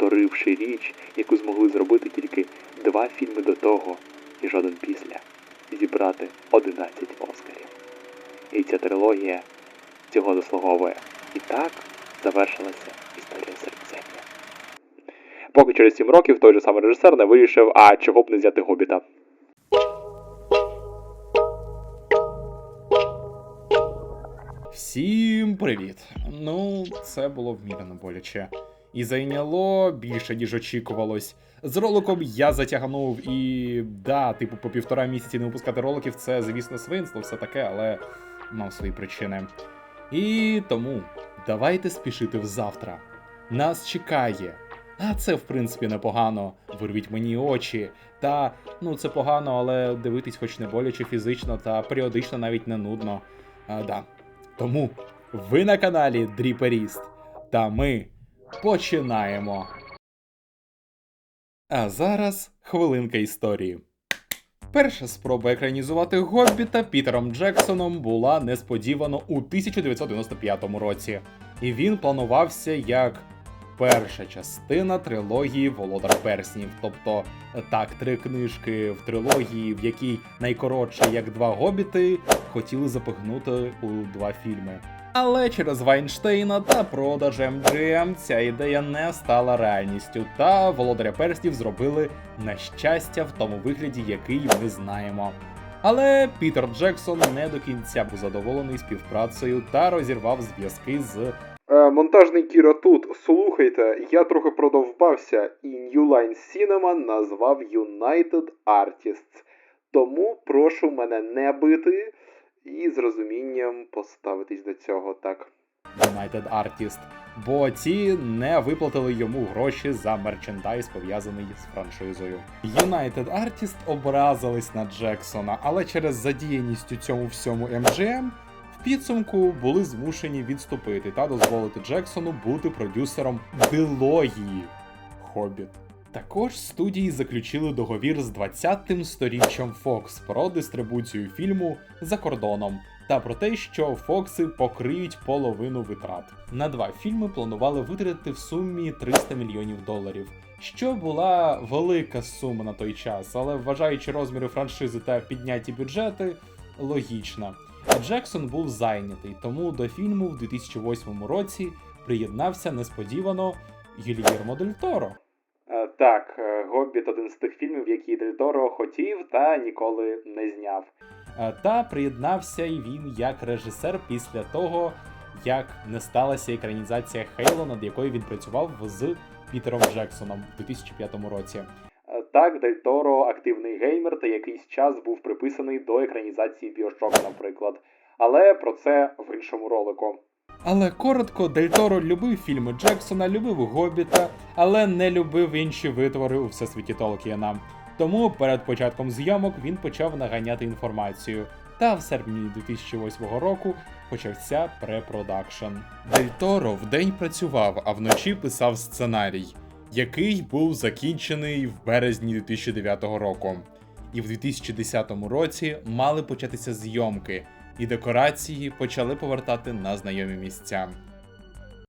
повторивши річ, яку змогли зробити тільки два фільми до того і жоден після, зібрати 11 Оскарів. І ця трилогія цього заслуговує. І так завершилася історія серцення. Поки через 7 років той же самий режисер не вирішив, а чого б не взяти гобіта. Всім привіт! Ну, це було вмірено боляче. І зайняло більше, ніж очікувалось. З роликом я затягнув і да, типу, по півтора місяці не випускати роликів, це, звісно, свинство, все таке, але мав свої причини. І тому давайте спішити в завтра. Нас чекає. А це, в принципі, непогано. Вирвіть мені очі. Та ну це погано, але дивитись хоч не боляче фізично, та періодично навіть не нудно. А, да. Тому ви на каналі Дріперіст. Та ми починаємо. А зараз хвилинка історії. Перша спроба екранізувати Гоббіта Пітером Джексоном була несподівано у 1995 році, і він планувався як перша частина трилогії Володар Перснів. Тобто, так, три книжки в трилогії, в якій найкоротше як два гобіти, хотіли запихнути у два фільми. Але через Вайнштейна та продаж MGM ця ідея не стала реальністю, та Володаря Перснів зробили на щастя в тому вигляді, який ми знаємо. Але Пітер Джексон не до кінця був задоволений співпрацею та розірвав зв'язки з Е, монтажний Кіра тут. Слухайте, я трохи продовбався, і New Line Cinema назвав United Artists. Тому прошу мене не бити і з розумінням поставитись до цього так. United Artist, бо ті не виплатили йому гроші за мерчендайз, пов'язаний з франшизою. United Artist образились на Джексона, але через задіяність у цьому всьому MGM в підсумку були змушені відступити та дозволити Джексону бути продюсером дилогії Хобіт. Також студії заключили договір з 20-тим сторіччям Fox про дистрибуцію фільму за кордоном та про те, що Фокси покриють половину витрат. На два фільми планували витратити в сумі 300 мільйонів доларів, що була велика сума на той час, але вважаючи розміри франшизи та підняті бюджети, логічно. Джексон був зайнятий, тому до фільму в 2008 році приєднався несподівано Гільєрмо Дель Торо. Е, Так, е, Гоббіт один з тих фільмів, які Дель Торо хотів та ніколи не зняв. Е, Та приєднався і він як режисер після того, як не сталася екранізація Хейло, над якою він працював з Пітером Джексоном у 2005 році. Так, Дель Торо активний геймер та якийсь час був приписаний до екранізації Біошока, наприклад. Але про це в іншому ролику. Але коротко, Дель Торо любив фільми Джексона, любив Гобіта, але не любив інші витвори у всесвіті Толкіна. Тому перед початком зйомок він почав наганяти інформацію. Та в серпні 2008 року почався препродакшн. Дель Торо вдень працював, а вночі писав сценарій, який був закінчений в березні 2009 року. І в 2010 році мали початися зйомки, і декорації почали повертати на знайомі місця.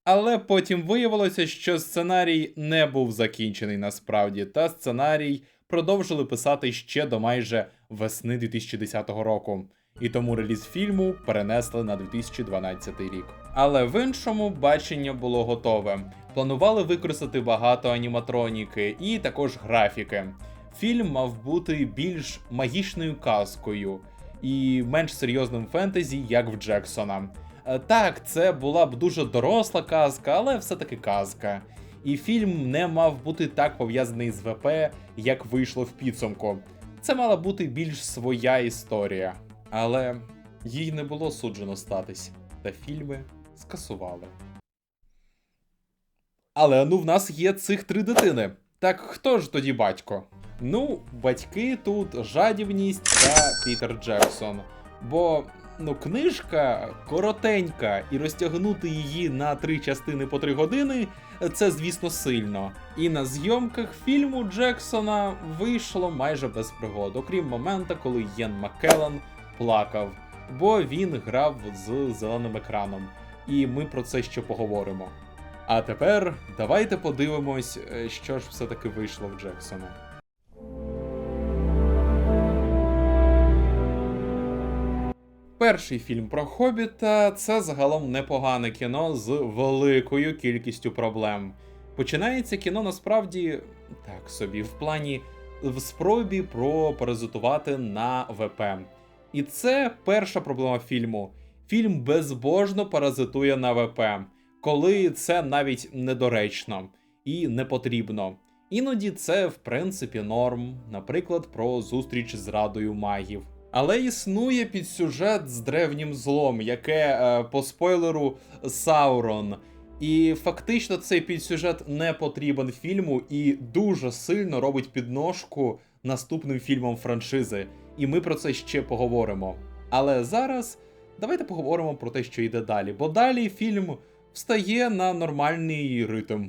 Але потім виявилося, що сценарій не був закінчений насправді, та сценарій продовжили писати ще до майже весни 2010 року. І тому реліз фільму перенесли на 2012 рік. Але в іншому бачення було готове. Планували використати багато аніматроніки і також графіки. Фільм мав бути більш магічною казкою і менш серйозним фентезі, як в Джексона. Е, Так, це була б дуже доросла казка, але все-таки казка. І фільм не мав бути так пов'язаний з ВП, як вийшло в підсумку. Це мала бути більш своя історія. Але їй не було суджено статись, та фільми скасували. Але ну в нас є цих три дитини. Так хто ж тоді батько? Ну, батьки тут жадібність та Пітер Джексон. Бо ну, книжка коротенька, і розтягнути її на три частини по три години це, звісно, сильно. І на зйомках фільму Джексона вийшло майже без пригод, окрім момента, коли Єн Маккеллан плакав, бо він грав з зеленим екраном. І ми про це ще поговоримо. А тепер давайте подивимось, е, що ж все-таки вийшло в Джексона. Перший фільм про Хобіта це загалом непогане кіно з великою кількістю проблем. Починається кіно насправді так собі, в плані в спробі про паразитувати на ВП. І це перша проблема фільму. Фільм безбожно паразитує на ВП, коли це навіть недоречно і не потрібно. Іноді це, в принципі, норм, наприклад, про зустріч з радою магів. Але існує підсюжет з древнім злом, яке е, по спойлеру Саурон. І фактично цей підсюжет не потрібен фільму і дуже сильно робить підножку наступним фільмам франшизи. І ми про це ще поговоримо. Але зараз давайте поговоримо про те, що йде далі, бо далі фільм встає на нормальний ритм.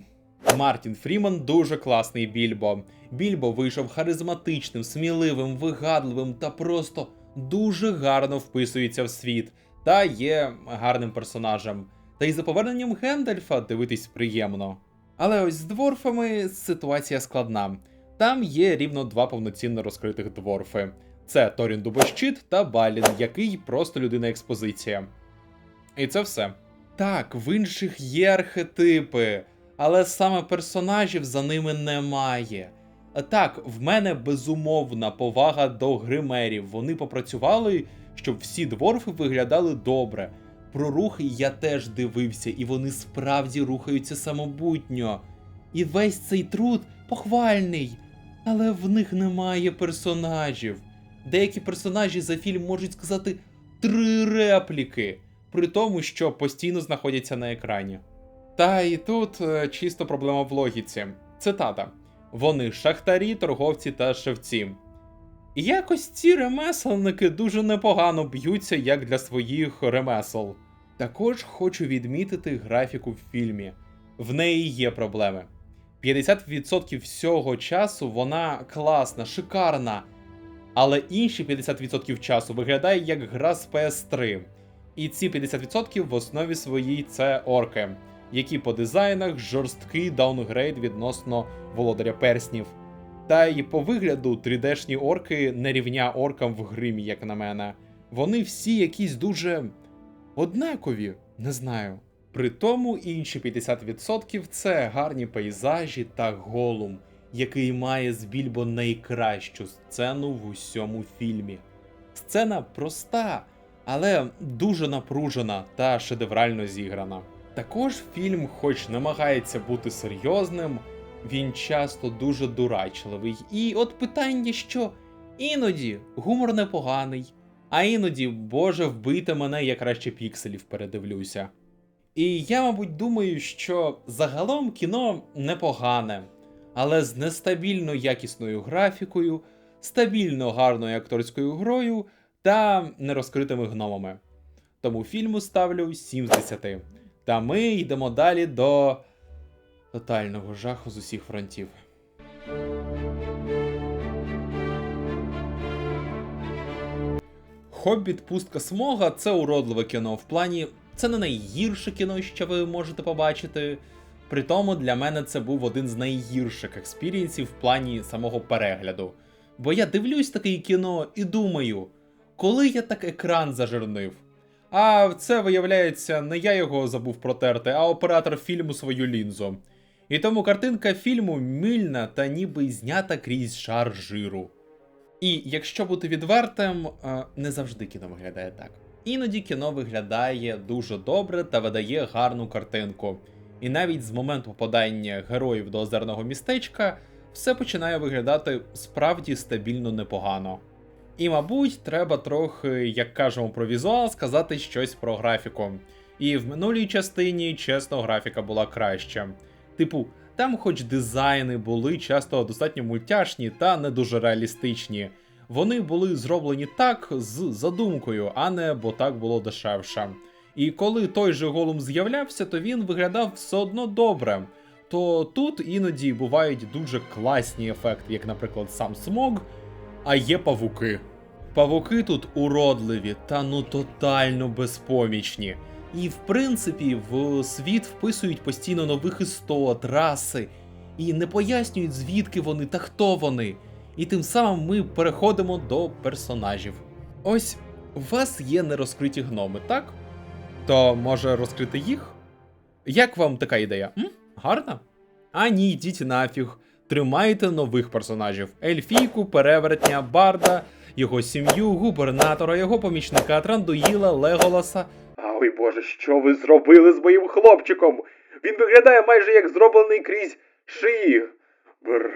Мартін Фріман дуже класний Більбо. Більбо вийшов харизматичним, сміливим, вигадливим та просто дуже гарно вписується в світ та є гарним персонажем. Та й за поверненням Гендальфа дивитись приємно. Але ось з дворфами ситуація складна. Там є рівно два повноцінно розкритих дворфи: це Торін Дубощит та Балін, який просто людина експозиція. І це все. Так, в інших є архетипи, але саме персонажів за ними немає. Так, в мене безумовна повага до гримерів. Вони попрацювали, щоб всі дворфи виглядали добре. Про рухи я теж дивився, і вони справді рухаються самобутньо. І весь цей труд похвальний, але в них немає персонажів. Деякі персонажі за фільм можуть сказати три репліки, при тому, що постійно знаходяться на екрані. Та і тут е, чисто проблема в логіці. Цитата: Вони шахтарі, торговці та шевці. І якось ці ремеслники дуже непогано б'ються як для своїх ремесел. Також хочу відмітити графіку в фільмі. В неї є проблеми. 50% всього часу вона класна, шикарна, але інші 50% часу виглядає як гра з PS3. І ці 50% в основі своїй це орки, які по дизайнах жорсткий даунгрейд відносно володаря перснів. Та й по вигляду 3D-шні орки не рівня оркам в гримі, як на мене. Вони всі якісь дуже однакові, не знаю. При тому інші 50% це гарні пейзажі та голум, який має з Більбо найкращу сцену в усьому фільмі. Сцена проста, але дуже напружена та шедеврально зіграна. Також фільм, хоч намагається бути серйозним, він часто дуже дурачливий. І от питання, що іноді гумор непоганий, а іноді, боже, вбийте мене, я краще пікселів передивлюся. І я, мабуть, думаю, що загалом кіно непогане, але з нестабільно якісною графікою, стабільно гарною акторською грою та нерозкритими гномами. Тому фільму ставлю 7 з 10. Та ми йдемо далі до тотального жаху з усіх фронтів. Хобіт Пустка Смога це уродливе кіно. В плані це не найгірше кіно, що ви можете побачити. При тому для мене це був один з найгірших експірієнсів в плані самого перегляду. Бо я дивлюсь таке кіно і думаю, коли я так екран зажирнив. А це виявляється, не я його забув протерти, а оператор фільму свою лінзу. І тому картинка фільму мильна та ніби знята крізь шар жиру. І якщо бути відвертим, е, не завжди кіно виглядає так. Іноді кіно виглядає дуже добре та видає гарну картинку. І навіть з моменту попадання героїв до озерного містечка все починає виглядати справді стабільно непогано. І, мабуть, треба трохи, як кажемо про візуал, сказати щось про графіку. І в минулій частині, чесно, графіка була краща. Типу, там, хоч дизайни були часто достатньо мультяшні та не дуже реалістичні. Вони були зроблені так з задумкою, а не бо так було дешевше. І коли той же голум з'являвся, то він виглядав все одно добре. То тут іноді бувають дуже класні ефекти, як, наприклад, сам смог, а є павуки. Павуки тут уродливі та ну тотально безпомічні. І в принципі в світ вписують постійно нових істот, раси, і не пояснюють, звідки вони та хто вони. І тим самим ми переходимо до персонажів. Ось у вас є нерозкриті гноми, так? То може розкрити їх? Як вам така ідея? М? Гарна? А ні, йдіть нафіг. Тримайте нових персонажів: Ельфійку, перевертня, Барда, його сім'ю, губернатора, його помічника, Трандуїла, Леголаса. Ой Боже, що ви зробили з моїм хлопчиком? Він виглядає майже як зроблений крізь шиї. Бр.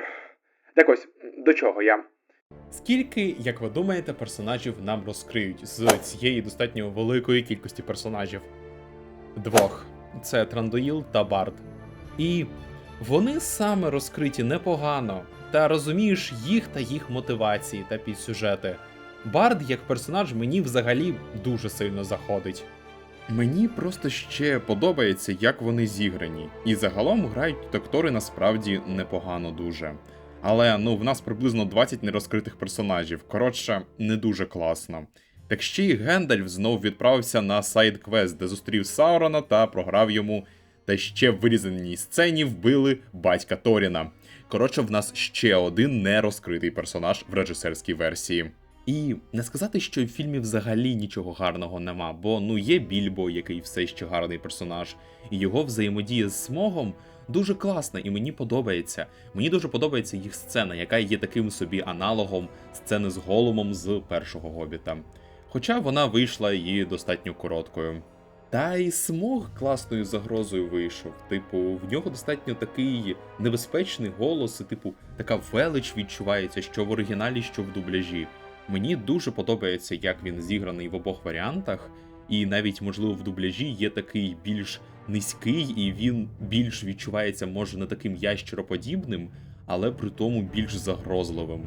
Так ось, до чого я? Скільки, як ви думаєте, персонажів нам розкриють з цієї достатньо великої кількості персонажів? Двох. Це Трандуїл та Бард. І вони саме розкриті непогано, та розумієш їх та їх мотивації та підсюжети. Бард як персонаж мені взагалі дуже сильно заходить. Мені просто ще подобається, як вони зіграні, і загалом грають актори насправді непогано дуже. Але ну в нас приблизно 20 нерозкритих персонажів. Коротше, не дуже класно. Так ще й Гендальф знов відправився на сайд-квест, де зустрів Саурона та програв йому. Та ще в вирізаній сцені вбили батька Торіна. Коротше, в нас ще один нерозкритий персонаж в режисерській версії. І не сказати, що в фільмі взагалі нічого гарного нема, бо ну є Більбо, який все ще гарний персонаж, і його взаємодія з Смогом дуже класна, і мені подобається. Мені дуже подобається їх сцена, яка є таким собі аналогом сцени з Голумом з першого гобіта. Хоча вона вийшла і достатньо короткою. Та й смог класною загрозою вийшов. Типу, в нього достатньо такий небезпечний голос, і типу, така велич відчувається, що в оригіналі, що в дубляжі. Мені дуже подобається, як він зіграний в обох варіантах, і навіть, можливо, в дубляжі є такий більш низький, і він більш відчувається, може, не таким ящероподібним, але при тому більш загрозливим.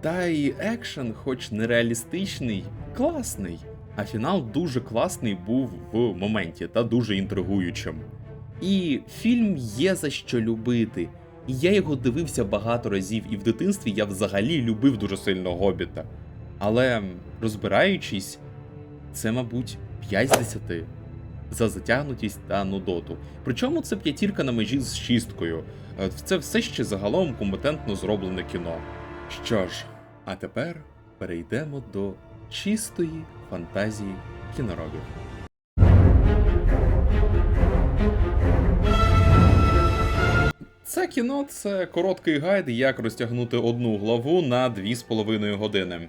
Та й екшен, хоч нереалістичний, класний. А фінал дуже класний був в моменті та дуже інтригуючим. І фільм є за що любити. І я його дивився багато разів, і в дитинстві я взагалі любив дуже сильно Гобіта. Але розбираючись, це, мабуть, 5 з 10 за затягнутість та нудоту. Причому це п'ятірка на межі з шісткою. Е, Це все ще загалом компетентно зроблене кіно. Що ж, а тепер перейдемо до чистої фантазії кіноробів. Це кіно це короткий гайд, як розтягнути одну главу на 2,5 години.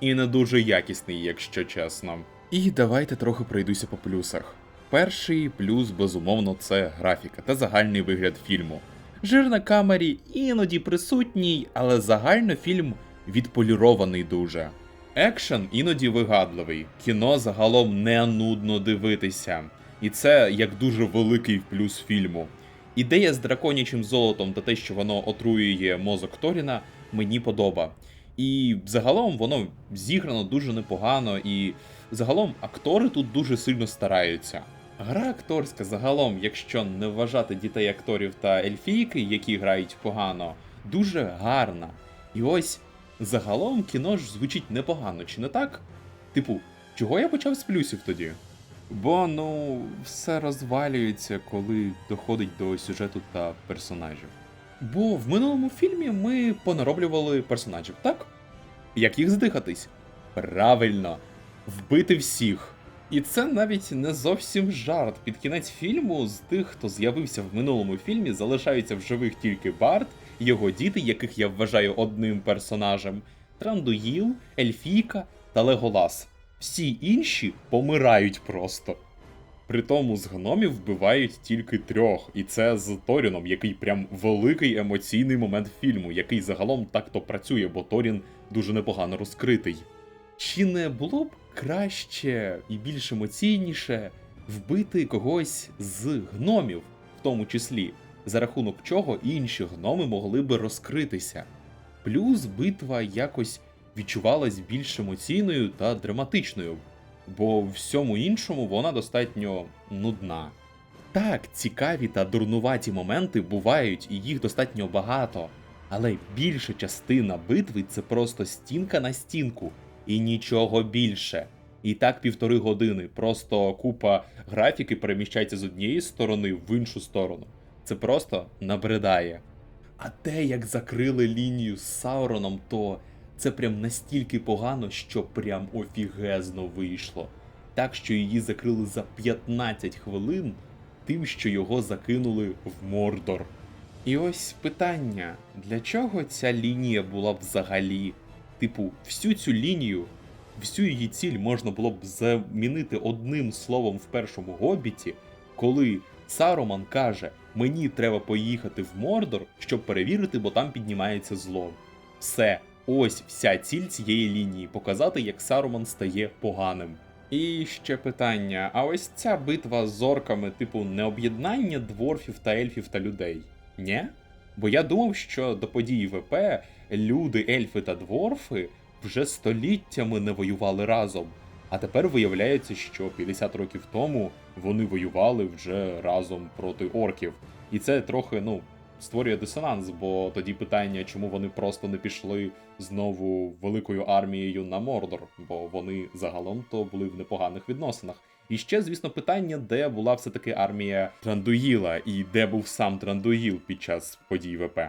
І не дуже якісний, якщо чесно. І давайте трохи пройдуся по плюсах. Перший плюс, безумовно, це графіка та загальний вигляд фільму. Жир на камері іноді присутній, але загально фільм відполірований дуже. Екшен іноді вигадливий, кіно загалом не нудно дивитися. І це як дуже великий плюс фільму. Ідея з драконячим золотом та те, що воно отруює мозок Торіна, мені подоба. І загалом воно зіграно дуже непогано, і загалом актори тут дуже сильно стараються. Гра акторська загалом, якщо не вважати дітей акторів та ельфійки, які грають погано, дуже гарна. І ось загалом кіно ж звучить непогано, чи не так? Типу, чого я почав з плюсів тоді? Бо ну все розвалюється, коли доходить до сюжету та персонажів. Бо в минулому фільмі ми понароблювали персонажів, так? Як їх здихатись? Правильно, вбити всіх. І це навіть не зовсім жарт. Під кінець фільму з тих, хто з'явився в минулому фільмі, залишаються в живих тільки Барт, його діти, яких я вважаю одним персонажем, Трандуїл, Ельфійка та Леголас. Всі інші помирають просто. Притому з гномів вбивають тільки трьох, і це з Торіном, який прям великий емоційний момент фільму, який загалом так-то працює, бо Торін дуже непогано розкритий. Чи не було б краще і більш емоційніше вбити когось з гномів, в тому числі, за рахунок чого інші гноми могли би розкритися? Плюс битва якось відчувалась більш емоційною та драматичною, бо в всьому іншому вона достатньо нудна. Так, цікаві та дурнуваті моменти бувають, і їх достатньо багато, але більша частина битви це просто стінка на стінку і нічого більше. І так півтори години. Просто купа графіки переміщається з однієї сторони в іншу сторону. Це просто набридає. А те, як закрили лінію з Сауроном, то це прям настільки погано, що прям офігезно вийшло. Так що її закрили за 15 хвилин, тим, що його закинули в Мордор. І ось питання: для чого ця лінія була взагалі? Типу, всю цю лінію, всю її ціль можна було б замінити одним словом в першому гобіті, коли Саруман каже: Мені треба поїхати в Мордор, щоб перевірити, бо там піднімається зло. Все, ось вся ціль цієї лінії показати, як Саруман стає поганим. І ще питання: а ось ця битва з орками, типу, не об'єднання дворфів та ельфів та людей? Ні? Бо я думав, що до події ВП люди, ельфи та дворфи вже століттями не воювали разом. А тепер виявляється, що 50 років тому вони воювали вже разом проти орків. І це трохи, ну, створює дисонанс, бо тоді питання, чому вони просто не пішли знову великою армією на Мордор, бо вони загалом то були в непоганих відносинах. І ще, звісно, питання, де була все-таки армія Трандуїла і де був сам Трандуїл під час подій ВП.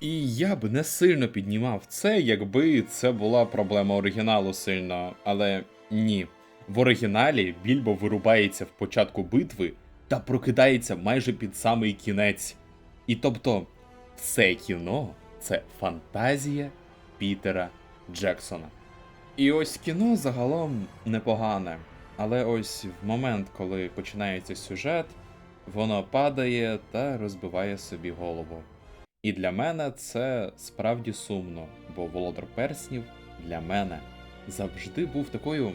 І я б не сильно піднімав це, якби це була проблема оригіналу сильно, але ні. В оригіналі Більбо вирубається в початку битви та прокидається майже під самий кінець. І тобто, це кіно це фантазія Пітера Джексона. І ось кіно загалом непогане. Але ось в момент, коли починається сюжет, воно падає та розбиває собі голову. І для мене це справді сумно, бо Володар Перснів для мене завжди був такою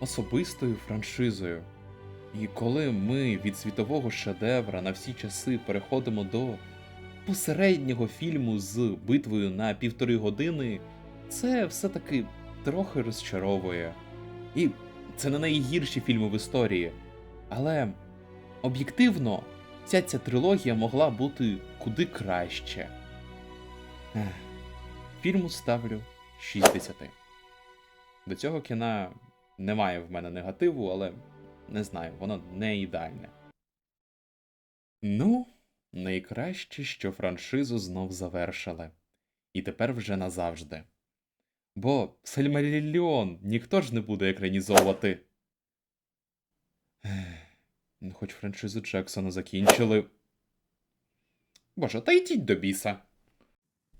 особистою франшизою. І коли ми від світового шедевра на всі часи переходимо до посереднього фільму з битвою на півтори години, це все-таки трохи розчаровує. І це не найгірші фільми в історії. Але об'єктивно, ця ця трилогія могла бути куди краще. Фільму ставлю 6 10. До цього кіна немає в мене негативу, але не знаю, воно не ідеальне. Ну, найкраще, що франшизу знов завершили. І тепер вже назавжди. Бо Сельмаріліон ніхто ж не буде екранізовувати. Ну, хоч франшизу Джексона закінчили. Боже, та йдіть до біса.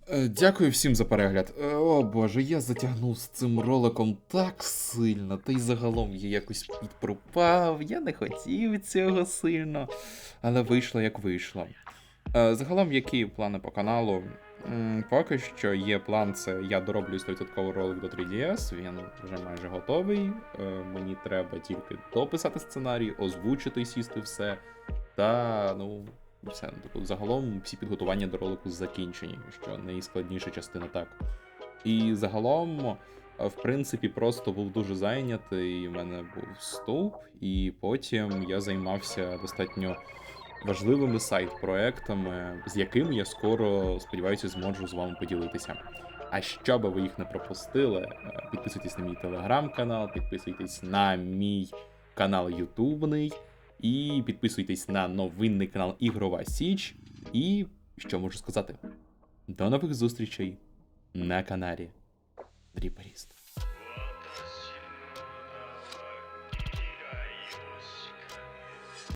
Е, Дякую всім за перегляд. Е, О боже, я затягнув з цим роликом так сильно, та й загалом я якось підпропав, я не хотів цього сильно, але вийшло як вийшло. Е, Загалом, які плани по каналу? Поки що є план, це я дороблю 100% ролик до 3DS, він вже майже готовий. Мені треба тільки дописати сценарій, озвучити, сісти все. Та ну, все. Ну, Тобто, загалом всі підготування до ролику закінчені, що найскладніша частина так. І загалом, е, в принципі, просто був дуже зайнятий. У мене був вступ, і потім я займався достатньо важливими сайт-проектами, з якими я скоро сподіваюся зможу з вами поділитися. А щоб ви їх не пропустили, е, підписуйтесь на мій телеграм-канал, підписуйтесь на мій канал Ютубний, і підписуйтесь на новинний канал Ігрова Січ. І що можу сказати? До нових зустрічей на каналі Дріперіст.